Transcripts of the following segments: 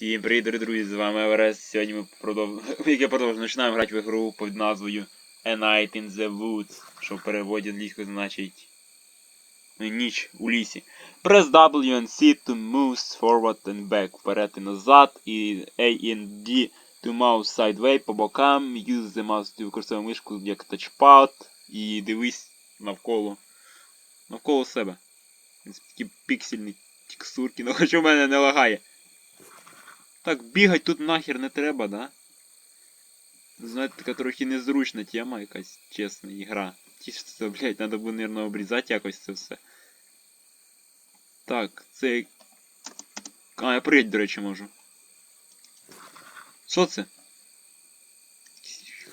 Всім привіт, дорогі друзі, з вами Еверест. Сьогодні ми продов... як я продовжую, починаємо грати в ігру під назвою A Night in the Woods, що в переводі англійською значить ну, ніч у лісі. Press W and C to move forward and back, вперед і назад, і A and D to mouse sideways по бокам, use the mouse, ти використовує мишку як тачпад, і дивись навколо. Навколо себе. Такі піксельні текстурки, ну хоч у мене не лагає. Так, бігать тут нахер не треба, да? Знаєте, така трохи незручна тема якась, чесна, ігра. Тішиться, блядь, треба буде, наверное, обрізати якось це все. Так, це. А, я пригать, до речі, можу. Що це? Якийсь-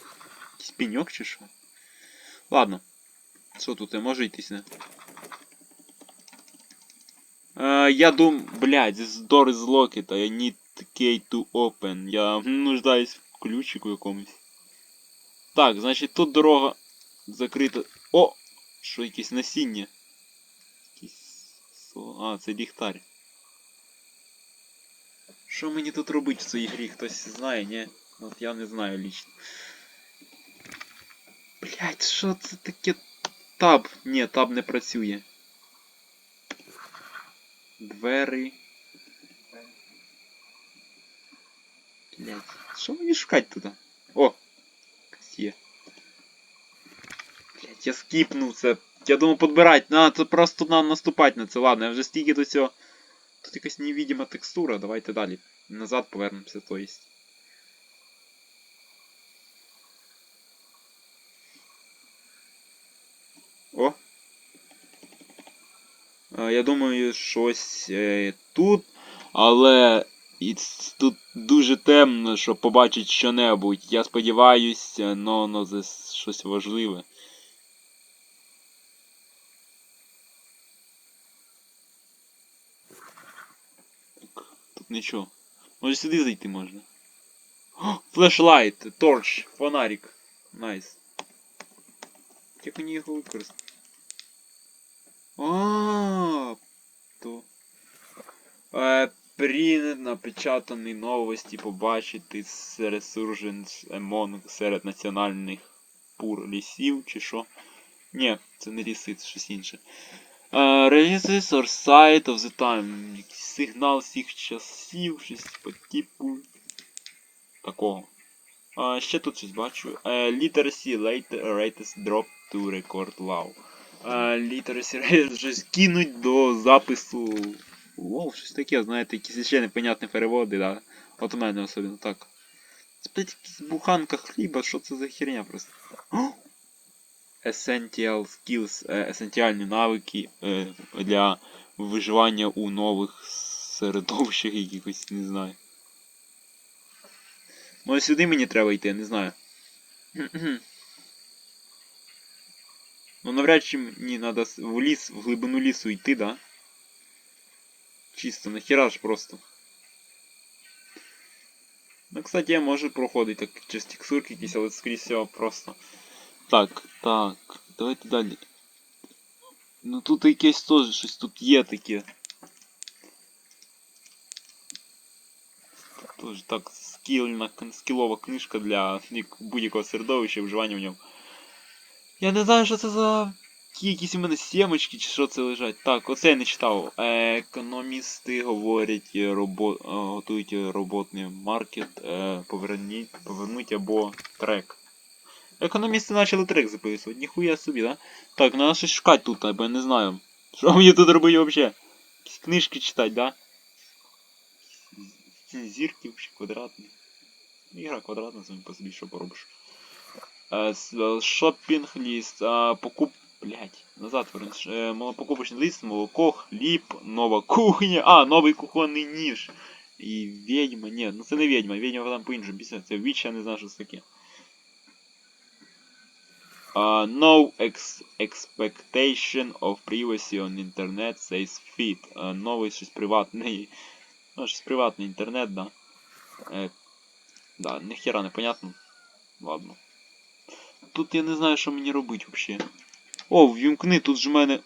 Якийсь пеньок чи що? Ладно. Що тут, я можу йтись, не? Е, я дум... Блядь, this door is locked, I need key to open. Я нуждаюсь в ключику якомусь. Так, значить тут дорога закрита. О! Що якесь насіння? Якісь... А, це ліхтар. Що мені тут робити в цій грі? Хтось знає, ні? От я не знаю лічно. Блять, що це таке? Таб. Ні, таб не працює. Двері. Блять, що мені шукати туди? О! є. Блять, я скіпнув це. Я думав подбирать. На, це просто нам наступати на це. Ладно, я вже стільки до цього. Тут якась невидима текстура, давайте далі. Назад повернемося, то есть. О! Е, Я думаю, щось е, тут, але і тут дуже темно, щоб побачити що-небудь. Я сподіваюся, но, но це щось важливе. Тут нічого. Може сюди зайти можна. О, Флешлайт, торч, фонарик. Найс. Як мені його використати? А, то. Е, при напечатаній новості побачити Resurgence Among серед національних пур лісів чи що. Ні, це не ліси, це щось інше. Е, Releases or sight of the time. Сигнал всіх часів, щось по типу такого. А, ще тут щось бачу. Е, literacy latest drop to record low. Е, literacy щось кинуть до запису. Вов, щось таке, знаєте, якісь ще непонятні переводи, да. От у мене особливо так. Це блядь, якась буханка хліба, що це за херня просто. Essential skills, есенціальні навики е, для виживання у нових середовищах якихось, не знаю. Може сюди мені треба йти, не знаю. Ну навряд чи мені треба в ліс, в глибину лісу йти, да? Чисто, нахера ж просто. Ну, кстати, я можу проходити так через текстурки якісь, але скоріше всього просто. Так, так, давайте далі. Ну тут якесь теж щось тут є таке. Тож так, скільна, скілова книжка для як- будь-якого середовища і вживання в ньому. Я не знаю, що це за. Ті якісь у мене сімочки чи що це лежать. Так, оце я не читав. Економісти говорять, робо... е, готують роботний маркет, е, поверніть, повернуть або трек. Економісти почали трек записувати, ніхуя собі, да? Так, треба щось шукати тут, бо я не знаю. Що мені тут робити взагалі? Якісь книжки читати, да? Ці вообще квадратні. Ігра квадратна, самі по собі що поробиш. Е, Шопінг ліст, покуп... Блять, назад вернеш. Е, Малопокупочний лист, молоко, хліб, нова кухня. А, новий кухонний ніж. І відьма. Ні, ну це не відьма, відьма там по-іншому пісня. Це віч, я не знаю, що це таке. Uh, no ex expectation of privacy on internet says fit. Uh, новий щось приватний. Ну, щось приватний інтернет, да. Е, да, ніхера не понятно. Ладно. Тут я не знаю, що мені робити взагалі. О, ввімкни, тут ж в мене.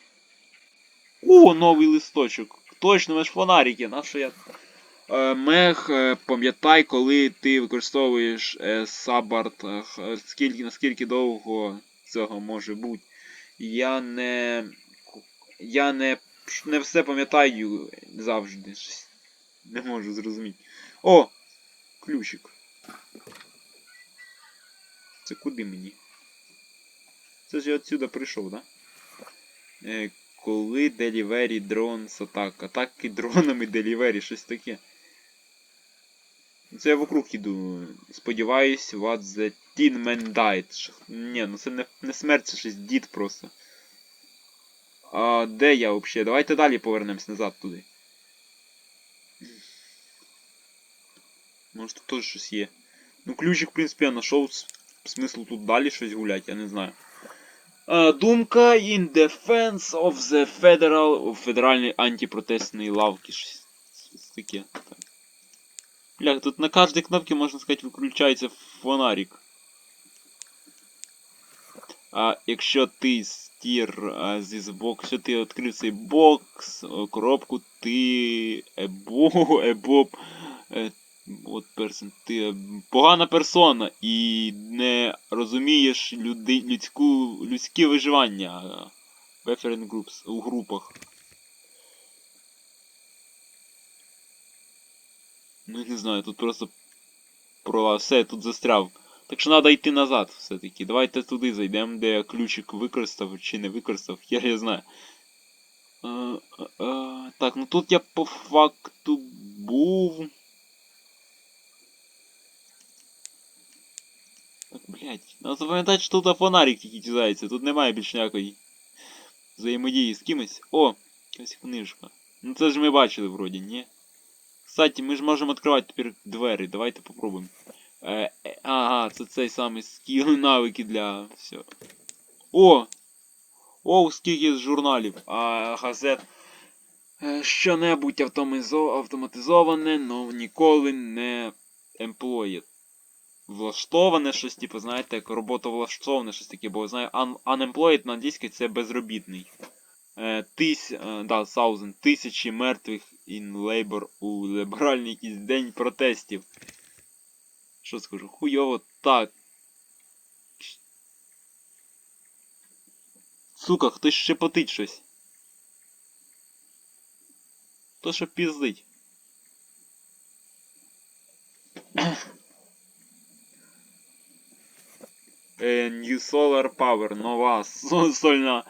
О, новий листочок. Точно, мене ж фонарики, на що я. Е, Мех, е, пам'ятай, коли ти використовуєш е, сабарт, скільки, наскільки довго цього може бути. Я не. Я не, не все пам'ятаю завжди. Не можу зрозуміти. О! Ключик. Це куди мені? Це ж я отсюда прийшов, да? Е, коли Delivery Drones атак. Атаки дронами Delivery, щось таке. Це я вокруг іду. Сподіваюсь, what the teen man died. Ні, ну це не, не смерть, це щось дід просто. А де я взагалі? Давайте далі повернемось назад туди. Може тут теж щось є. Ну, ключик, в принципі, я знайшов. с- Смисл тут далі щось гулять, я не знаю. А, думка in defense of the federal федеральної антипротестної лавки. Щось, таке. Так. Бля, тут на кожній кнопці, можна сказати, виключається фонарик. А якщо ти стір а, зі збоку, якщо ти відкрив цей бокс, коробку, ти ебо, ебоб, е, от персон, ти е, погана персона і не розумієш люди, людську, людське виживання в Referent Groups, у групах. Ну не знаю, тут просто про все, я тут застряв. Так що треба йти назад все-таки. Давайте туди зайдемо, де я ключик використав чи не використав, я не знаю. Е, е, е, так, ну тут я по факту був. Блядь. Надо запам'ятати, що тут фонарик тільки тізається, тут немає більш ніякої взаємодії з кимось. О, якась книжка. Ну це ж ми бачили вроді, ні? Кстати, ми ж можемо відкривати тепер двері, давайте попробуємо. Е, е, ага, це цей самий скіл навики для всього. О! О, скільки з журналів, а газет. Е, Що-небудь автоматизоване, но ніколи не employed. Влаштоване щось, типу, знаєте, як роботовлаштоване щось таке, бо знаю, un- unemployed на англійській це безробітний. Е, тись, е, да, thousand, тисячі мертвих in labor у ліберальний якийсь день протестів. Що скажу? Хуйово так. Сука, хтось шепотить щось. То що піздить. Е, New Solar Power, нова со- сольна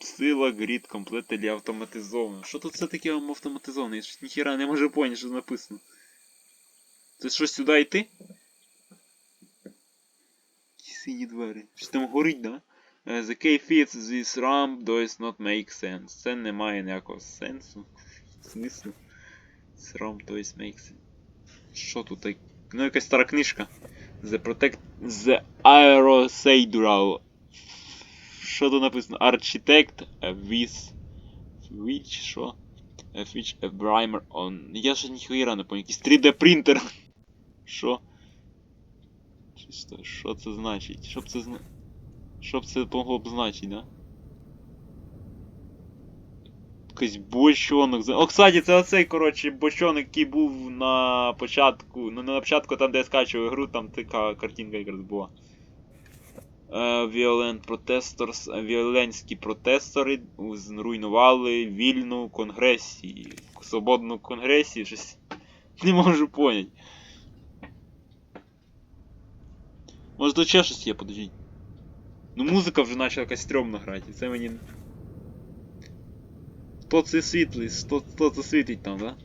сила грід комплектелі автоматизована. Що тут все таке автоматизоване? Я щось ніхіра не можу поняти, що написано. Це що сюди йти? Сині двері. Щось там горить, да? Е, The key fits this ramp does not make sense. Це не має ніякого сенсу. Смислу. This ramp does make sense. Що тут? Ну якась стара книжка. The Protect... The Aerosadral. Що тут написано? Architect with... Which, що? Which a primer on... Я ж ніхуєра не пам'ятаю. Якийсь 3D принтер. Що? Чисто, що це значить? Що б це зна... Що б це могло б значить, да? Якийсь бочонок. О, кстати, це оцей, коротше, бочонок, який був на початку. Ну, не на початку, там, де я скачував ігру, там така картинка якраз була. Violent Protestors, віоленські протестори зруйнували вільну конгресію. Свободну конгресію, щось. Не можу поняти. Може тут ще щось є, подождіть. Ну музика вже почала якась стрьомно грати, це мені. Хто це світлий? Хто, хто це світить там, да?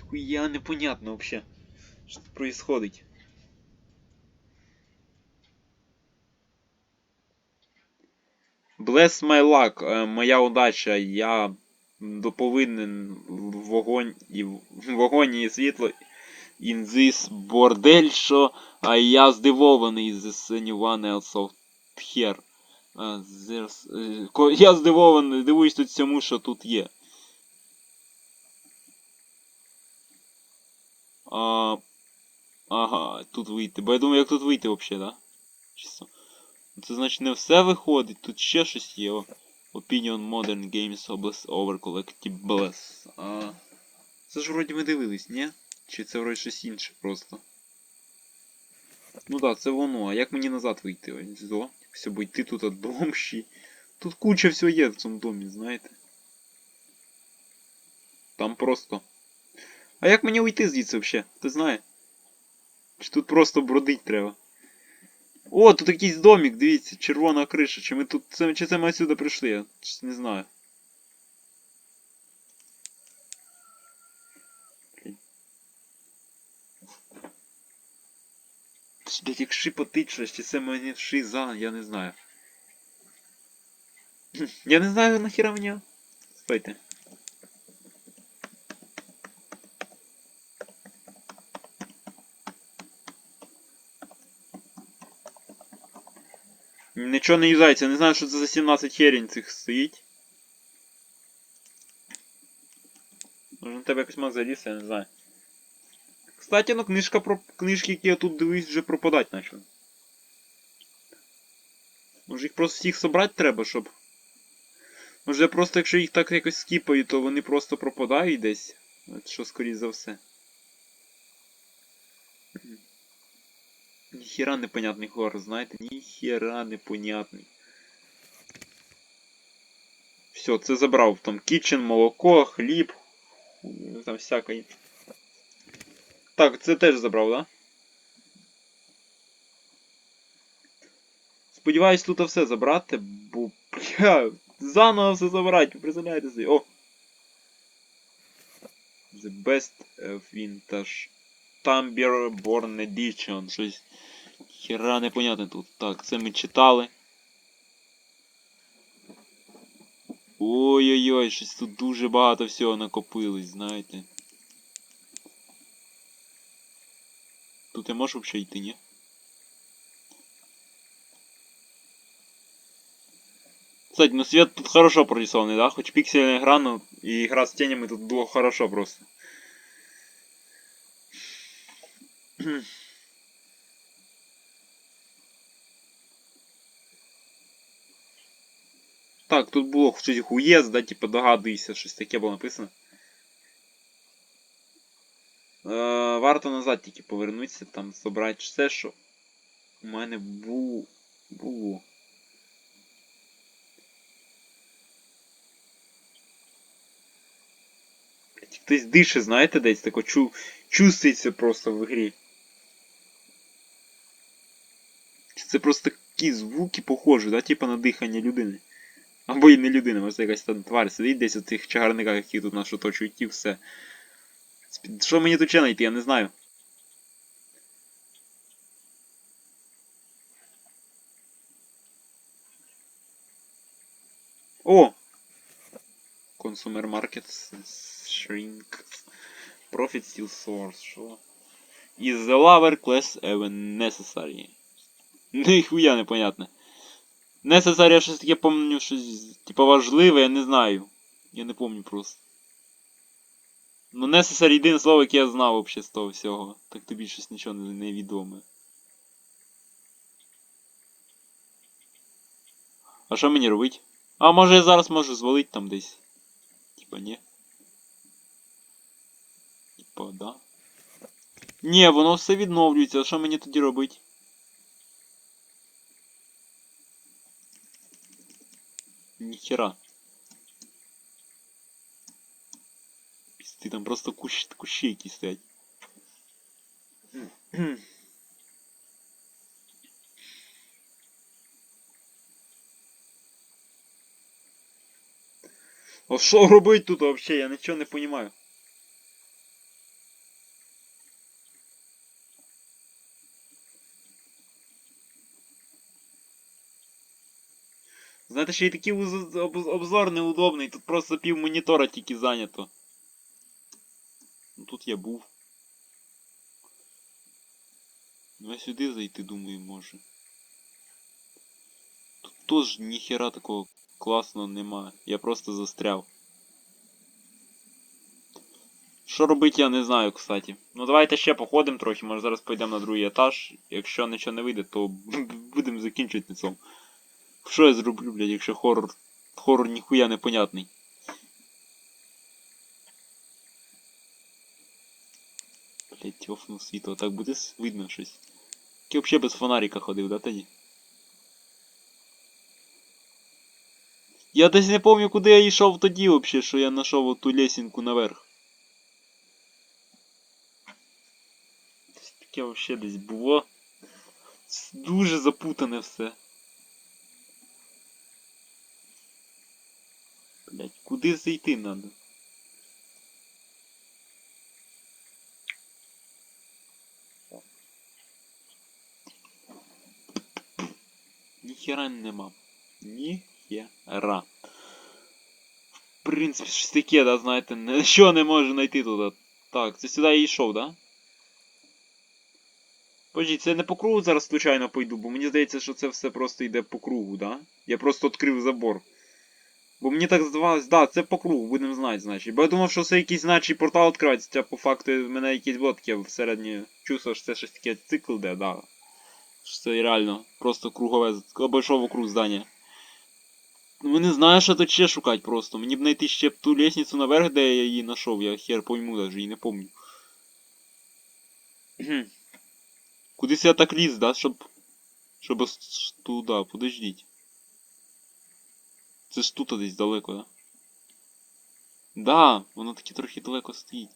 Хуя непонятно вообще. Що тут происходить? Bless my luck, е, моя удача, я доповинен вогонь і вогонь і світло in this бордель, що а я здивований this anyone of here. Е, я здивований, дивуюсь тут всьому, що тут є. А, ага, тут вийти. Бо я думаю, як тут вийти взагалі, да? Чисто. Ну, Це значить не все виходить, тут ще щось є. Opinion Modern Games Over Collectibles. А... Це ж вроді ми дивились, ні? Чи це вроді щось інше просто? Ну да, це воно. А як мені назад вийти? Ось. Все, бо йти тут от дом ще. Тут куча всього є в цьому домі, знаєте. Там просто. А як мені уйти звідси взагалі? Ти знаєш? Чи тут просто бродить треба? О, тут якийсь домик, дивіться, червона криша. Чи ми тут. Чи це ми сюди прийшли? Я не знаю. Блять, як шипотить чи це мені шиза, я не знаю. Я не знаю нахіра мені. Стойте. Нічого не юзається, не знаю, що це за 17 херень цих стоїть. Може тебе якось маг заліз, я не знаю. Кстати, ну книжка про книжки, які я тут дивлюсь, вже пропадать почали. Може їх просто всіх собрати треба, щоб. Може просто якщо їх так якось скіпаю, то вони просто пропадають десь. От що скоріше за все. Мгм. Ніхера непонятний хор, знаєте, ніхера непонятний. Все, це забрав. Там кічен, молоко, хліб. Там всяке. Так, це теж забрав, да? Сподіваюсь, тут все забрати, бо бля, заново все забрати, представляєте. О! The best vintage Tumblr Born Edition. Щось хера непонятне тут. Так, це ми читали. Ой-ой-ой, щось тут дуже багато всього накопилось, знаєте. Тут я можу взагалі йти, ні? Кстати, ну свет тут хорошо прорисованный, да? Хоть пиксельная игра, но и игра с тенями тут было хорошо просто. Так, тут було щось хуєз, да, типа догадуйся, щось таке було написано. Е, варто назад тільки повернутися, там забрати все, що у мене бу... було. Хтось дише, знаєте, десь тако чу... чувствується просто в грі. Це просто такі звуки похожі, да, типа на дихання людини. Або і не людина, може якась там тварь сидить десь у цих чагарниках, які тут нас оточують і все. Що мені тут ще знайти, я не знаю. О! Consumer Markets Shrink. Profit Steel Source. Що? Is the lower class even necessary? Ніхуя непонятне. Necessary, я щось таке помню, щось типа важливе, я не знаю. Я не помню просто. Ну, necessary єдине слово, яке я знав вообще з того всього. Так тобі щось нічого не, відоме. А що мені робить? А може я зараз можу звалить там десь. Типа ні. Типа, да. Ні, воно все відновлюється, а що мені тоді робить? Ніхера. Пізди, там просто кущ, кущі якісь стоять. А що робить тут вообще? Я нічого не розумію. Знаєте, ще й такий обзор неудобний, тут просто пів монітора тільки зайнято. Ну тут я був. Ну я сюди зайти, думаю, може. Тут теж ніхера такого класного нема. Я просто застряв. Що робити, я не знаю, кстати. Ну давайте ще походимо трохи, може зараз пойдемо на другий етаж. Якщо нічого не вийде, то будемо закінчувати на цьому. Що я зроблю, блядь, якщо хоррор Хорор ніхуя непонятний. Блять, світло, так буде видно щось. Ти взагалі без фонарика ходив, да тоді? Я десь не пам'ятаю, куди я йшов тоді взагалі, що я знайшов ту лесінку наверх. Таке взагалі десь було. Дуже запутане все. Блять, куди зайти надо? Ніхера нема. Ніхера. В принципі, щось таке, да, знаєте, що не можу знайти тут. Так, це сюди я йшов, да? Подожди, це не по кругу зараз случайно пойду, бо мені здається, що це все просто йде по кругу, да? Я просто відкрив забор. Бо мені так здавалось, да, це по кругу, будемо знати, значить. Бо я думав, що це якийсь значить портал відкривається, а по факту в мене якісь таке всередині чувство, що це щось таке цикл де, да. Що реально просто кругове, обійшов вокруг здання. Ну не знаю, що тут ще шукати просто. Мені б знайти ще ту лестницю наверх, де я її знайшов, я хер пойму даже і не помню. Кудись я так ліз, да, щоб. Щоб туди, подождіть. Це ж тут десь далеко, да? Да, воно таки трохи далеко стоїть.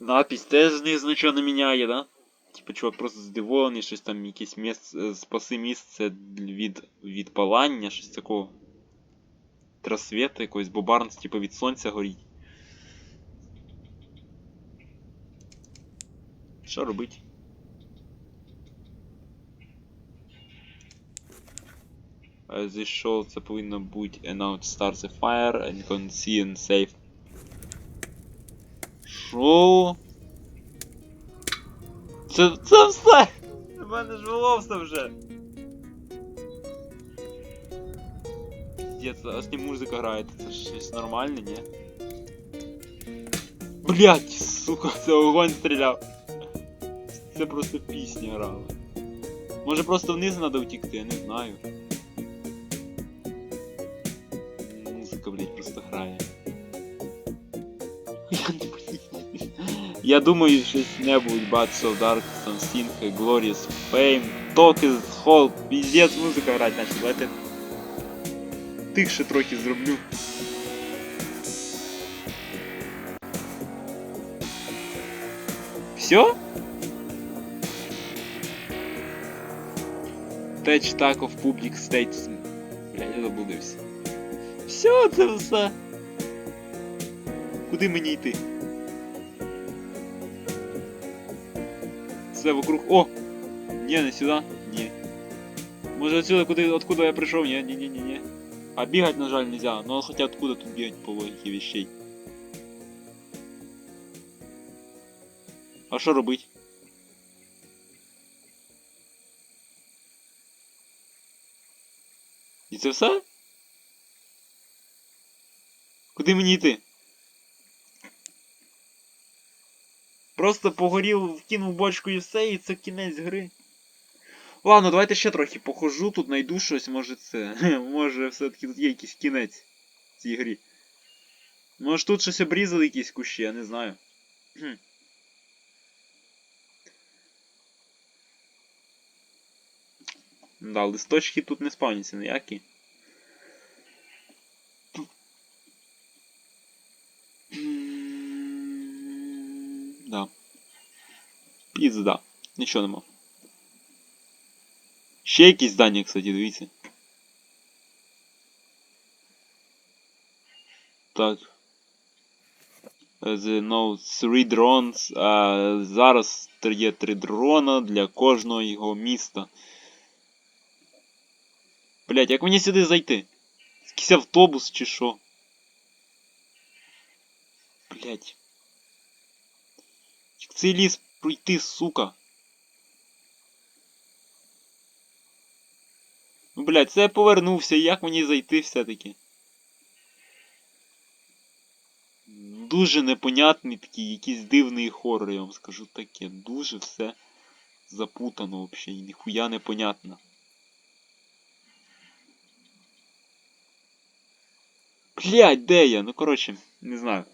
М, Напись теж знизу не міняє, да? Типа чувак просто здивований, щось там якесь місце, спаси місце від, від палання, щось такого. Трасвета якогось, бо Барнс, типа від сонця горить. Що робить? Е, Зайшов, це повинно бути Announce Start the Fire and Conceal and Save. Шо? Це, це все! У мене ж було все вже. Пиздец, а з ним музика грає, це ж щось нормальне, ні? Блять, сука, це огонь стріляв. Це просто пісня грала. Може просто вниз треба втікти, я не знаю. Я думаю, щось-небудь Bad So Dark, Something, Glorious Fame, Talk is Hall, піздець музика грати наче, давайте тихше трохи зроблю. Все? Touch Tack of Public States. Бля, я заблудився. Все, це все. Куди мені йти? Все вокруг. О! Ні, не сюди? Ні. Може отсюда, куди, откуда я прийшов? Ні, ні, ні, ні, ні. А бігать, на жаль, нельзя. Ну хотя откуда тут бігать по логіки вещей? А що робить? І це все? Куди мені йти? Просто погорів, вкинув бочку і все, і це кінець гри. Ладно, давайте ще трохи похожу, тут найду щось, може це. Може все-таки тут є якийсь кінець в цій грі. Може тут щось обрізали якісь кущі, я не знаю. Да, листочки тут не спавняться ніякі. Да. Пізда. Нічого нема. Ще якісь здання, кстати, дивіться. Так. No 3 drones. А, зараз є 3 дрона для кожного його міста. Блять, як мені сюди зайти? Якийсь автобус чи що? Блять. Як цей ліс пройти, сука? Ну, блядь, це я повернувся, як мені зайти все-таки? Дуже непонятний такий, якийсь дивний хорор, я вам скажу таке. Дуже все запутано вообще, і ніхуя не понятно. Блять, де я? Ну коротше, не знаю.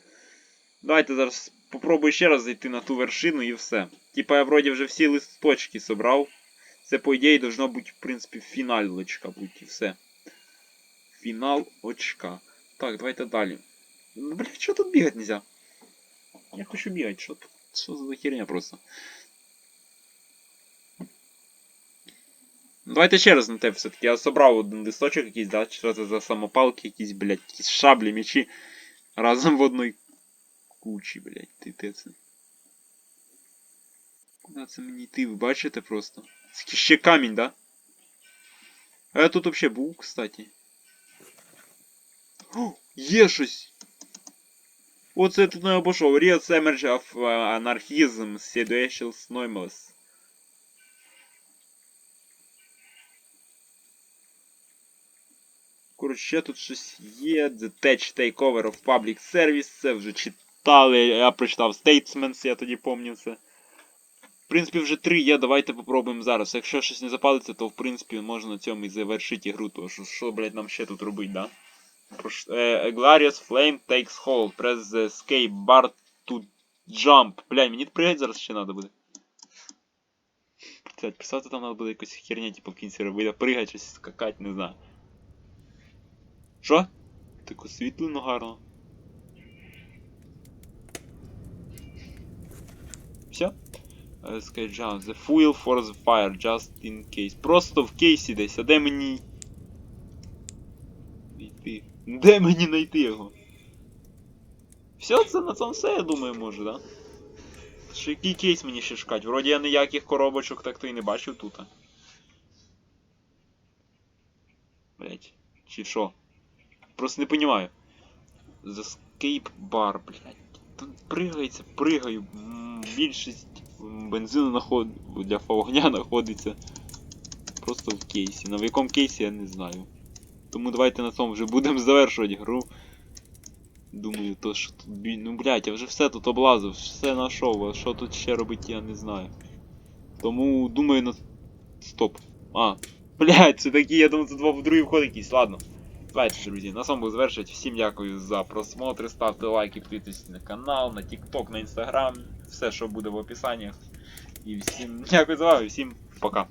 Давайте зараз попробую ще раз зайти на ту вершину і все. Типа я вроді вже всі листочки собрав. Це, по ідеї, должно бути, в принципі, фіналь очка бути і все. Фінал очка. Так, давайте далі. Ну, блядь, що тут бігати нельзя? Я хочу бігати, що тут? Що за херня просто? Ну, Давайте ще раз на те все-таки. Я собрав один листочок якийсь, да? Що це за самопалки якісь, блядь, якісь шаблі, мечі. Разом в одній кучі, блядь, ти те це. Куди це мені йти? Ви бачите просто? Це ще камінь, да? А я тут вообще був, кстати. О, є щось! Оце я тут не обійшов. Real Emerge of uh, Anarchism Situations Noimeless. Коротше, ще тут щось є. The Tech Takeover of Public Service. Це вже читали. Я прочитав Statements, я тоді пам'ятаю це. В принципі, вже три є, давайте попробуємо зараз. Якщо щось не запалиться, то в принципі можна на цьому і завершити ігру. То що, що блядь, нам ще тут робити, да? Е, glorious flame takes hold. Press the escape bar to jump. Блядь, мені пригати зараз ще треба буде. Блядь, писати там треба буде якась херня, типу в кінці робити, пригати, щось скакати, не знаю. Що? Так освітлено гарно. Все? Escape. The fuel for the fire, just in case. Просто в кейсі десь, а де мені. Йти. Де мені знайти його? Все, це на цьому все, я думаю, може, да? Що який кейс мені ще шукати? Вроді я ніяких коробочок так то і не бачив тут. Блять. Чи що? Просто не понимаю. The escape bar, блять. Тут пригається, пригаю. Більшість м, бензину наход... для вогня знаходиться просто в кейсі. На в якому кейсі я не знаю. Тому давайте на цьому вже будемо завершувати гру. Думаю, то що тут. Ну блять, я вже все тут облазив, все знайшов, а що тут ще робити, я не знаю. Тому думаю на. Стоп. А. Блять, це такі, я думаю, це два в другий вход якийсь, ладно. Давайте, друзі, на цьому буду. Всім дякую за просмотр, ставте лайки, підписуйтесь на канал, на TikTok, на Instagram, все, що буде в описанні. І всім дякую за увагу, і всім пока.